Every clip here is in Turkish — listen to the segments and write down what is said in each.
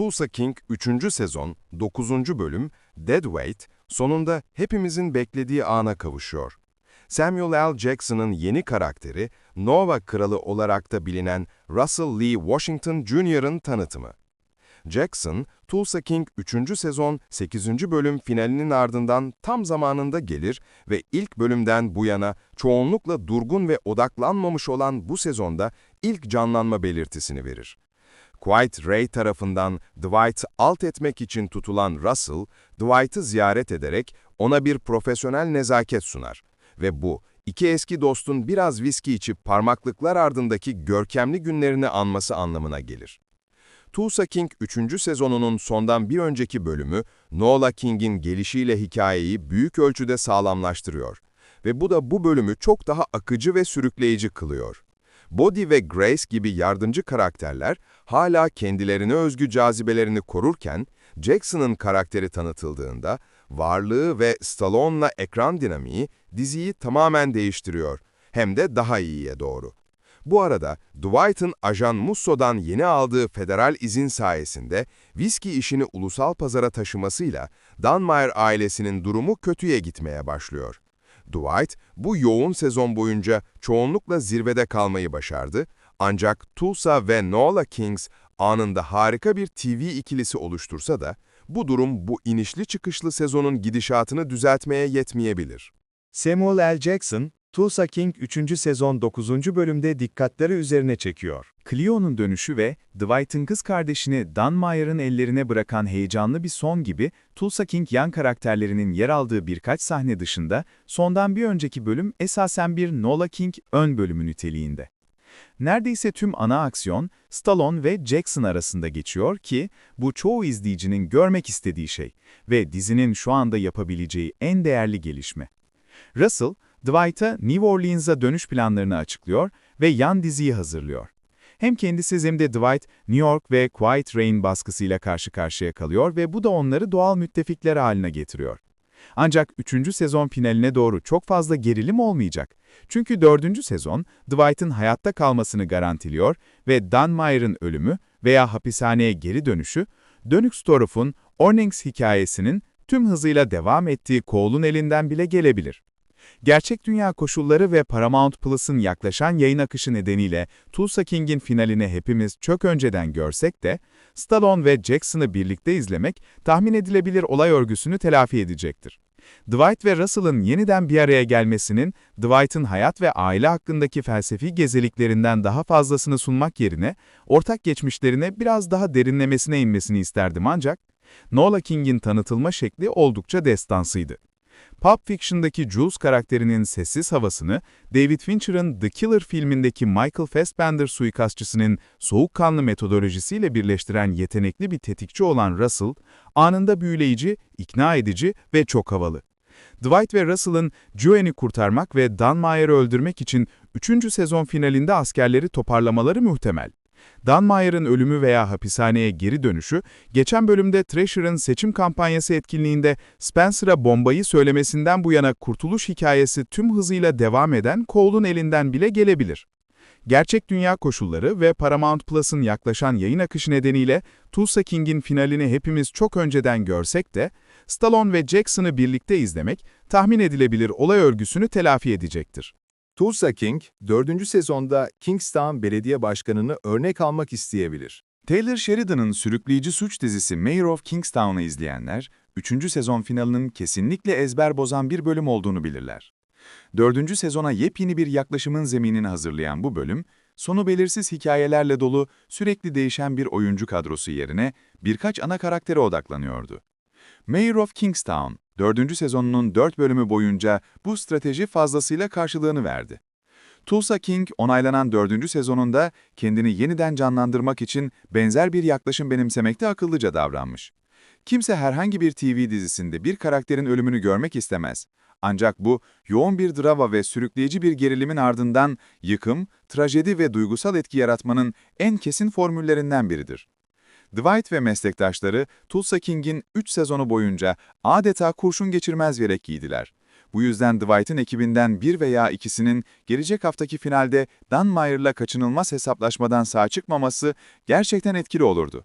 Tulsa King 3. sezon 9. bölüm Dead Weight sonunda hepimizin beklediği ana kavuşuyor. Samuel L. Jackson'ın yeni karakteri Nova Kralı olarak da bilinen Russell Lee Washington Jr.'ın tanıtımı. Jackson, Tulsa King 3. sezon 8. bölüm finalinin ardından tam zamanında gelir ve ilk bölümden bu yana çoğunlukla durgun ve odaklanmamış olan bu sezonda ilk canlanma belirtisini verir. Quiet Ray tarafından Dwight'ı alt etmek için tutulan Russell, Dwight'ı ziyaret ederek ona bir profesyonel nezaket sunar. Ve bu, iki eski dostun biraz viski içip parmaklıklar ardındaki görkemli günlerini anması anlamına gelir. Tulsa King 3. sezonunun sondan bir önceki bölümü, Nola King'in gelişiyle hikayeyi büyük ölçüde sağlamlaştırıyor. Ve bu da bu bölümü çok daha akıcı ve sürükleyici kılıyor. Body ve Grace gibi yardımcı karakterler hala kendilerine özgü cazibelerini korurken, Jackson'ın karakteri tanıtıldığında, varlığı ve Stallone'la ekran dinamiği diziyi tamamen değiştiriyor, hem de daha iyiye doğru. Bu arada Dwight'ın Ajan Musso'dan yeni aldığı federal izin sayesinde viski işini ulusal pazara taşımasıyla Dunmire ailesinin durumu kötüye gitmeye başlıyor. Dwight bu yoğun sezon boyunca çoğunlukla zirvede kalmayı başardı ancak Tulsa ve Nola Kings anında harika bir TV ikilisi oluştursa da bu durum bu inişli çıkışlı sezonun gidişatını düzeltmeye yetmeyebilir. Samuel L. Jackson, Tulsa King 3. sezon 9. bölümde dikkatleri üzerine çekiyor. Cleo'nun dönüşü ve Dwight'ın kız kardeşini Dunmire'ın ellerine bırakan heyecanlı bir son gibi Tulsa King yan karakterlerinin yer aldığı birkaç sahne dışında sondan bir önceki bölüm esasen bir Nola King ön bölümü niteliğinde. Neredeyse tüm ana aksiyon Stallone ve Jackson arasında geçiyor ki bu çoğu izleyicinin görmek istediği şey ve dizinin şu anda yapabileceği en değerli gelişme. Russell, Dwight'a New Orleans'a dönüş planlarını açıklıyor ve yan diziyi hazırlıyor. Hem kendisi hem de Dwight, New York ve Quiet Rain baskısıyla karşı karşıya kalıyor ve bu da onları doğal müttefikler haline getiriyor. Ancak 3. sezon finaline doğru çok fazla gerilim olmayacak. Çünkü 4. sezon Dwight'ın hayatta kalmasını garantiliyor ve Dunmire'ın ölümü veya hapishaneye geri dönüşü, Dönükstorff'un Ornings hikayesinin tüm hızıyla devam ettiği Cole'un elinden bile gelebilir. Gerçek dünya koşulları ve Paramount Plus'ın yaklaşan yayın akışı nedeniyle Tulsa King'in finalini hepimiz çok önceden görsek de, Stallone ve Jackson'ı birlikte izlemek tahmin edilebilir olay örgüsünü telafi edecektir. Dwight ve Russell'ın yeniden bir araya gelmesinin, Dwight'ın hayat ve aile hakkındaki felsefi gezeliklerinden daha fazlasını sunmak yerine, ortak geçmişlerine biraz daha derinlemesine inmesini isterdim ancak, Nola King'in tanıtılma şekli oldukça destansıydı. Pulp Fiction'daki Jules karakterinin sessiz havasını, David Fincher'ın The Killer filmindeki Michael Fassbender suikastçısının soğukkanlı metodolojisiyle birleştiren yetenekli bir tetikçi olan Russell, anında büyüleyici, ikna edici ve çok havalı. Dwight ve Russell'ın Joanne'i kurtarmak ve Dunmire'ı öldürmek için 3. sezon finalinde askerleri toparlamaları muhtemel. Dunmire'ın ölümü veya hapishaneye geri dönüşü, geçen bölümde Thrasher'ın seçim kampanyası etkinliğinde Spencer'a bombayı söylemesinden bu yana kurtuluş hikayesi tüm hızıyla devam eden Cole'un elinden bile gelebilir. Gerçek dünya koşulları ve Paramount Plus'ın yaklaşan yayın akışı nedeniyle Tulsa King'in finalini hepimiz çok önceden görsek de, Stallone ve Jackson'ı birlikte izlemek tahmin edilebilir olay örgüsünü telafi edecektir. Tulsa King, 4. sezonda Kingstown Belediye Başkanı'nı örnek almak isteyebilir. Taylor Sheridan'ın sürükleyici suç dizisi Mayor of Kingstown'ı izleyenler, 3. sezon finalinin kesinlikle ezber bozan bir bölüm olduğunu bilirler. 4. sezona yepyeni bir yaklaşımın zeminini hazırlayan bu bölüm, sonu belirsiz hikayelerle dolu, sürekli değişen bir oyuncu kadrosu yerine birkaç ana karaktere odaklanıyordu. Mayor of Kingstown, 4. sezonunun 4 bölümü boyunca bu strateji fazlasıyla karşılığını verdi. Tulsa King, onaylanan 4. sezonunda kendini yeniden canlandırmak için benzer bir yaklaşım benimsemekte akıllıca davranmış. Kimse herhangi bir TV dizisinde bir karakterin ölümünü görmek istemez. Ancak bu, yoğun bir drama ve sürükleyici bir gerilimin ardından yıkım, trajedi ve duygusal etki yaratmanın en kesin formüllerinden biridir. Dwight ve meslektaşları Tulsa King'in 3 sezonu boyunca adeta kurşun geçirmez yelek giydiler. Bu yüzden Dwight'ın ekibinden bir veya ikisinin gelecek haftaki finalde Dunmire'la kaçınılmaz hesaplaşmadan sağ çıkmaması gerçekten etkili olurdu.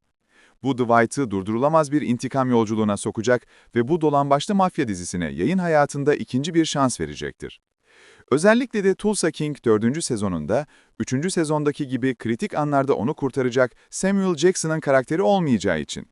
Bu Dwight'ı durdurulamaz bir intikam yolculuğuna sokacak ve bu dolambaçlı mafya dizisine yayın hayatında ikinci bir şans verecektir. Özellikle de Tulsa King 4. sezonunda, 3. sezondaki gibi kritik anlarda onu kurtaracak Samuel Jackson'ın karakteri olmayacağı için.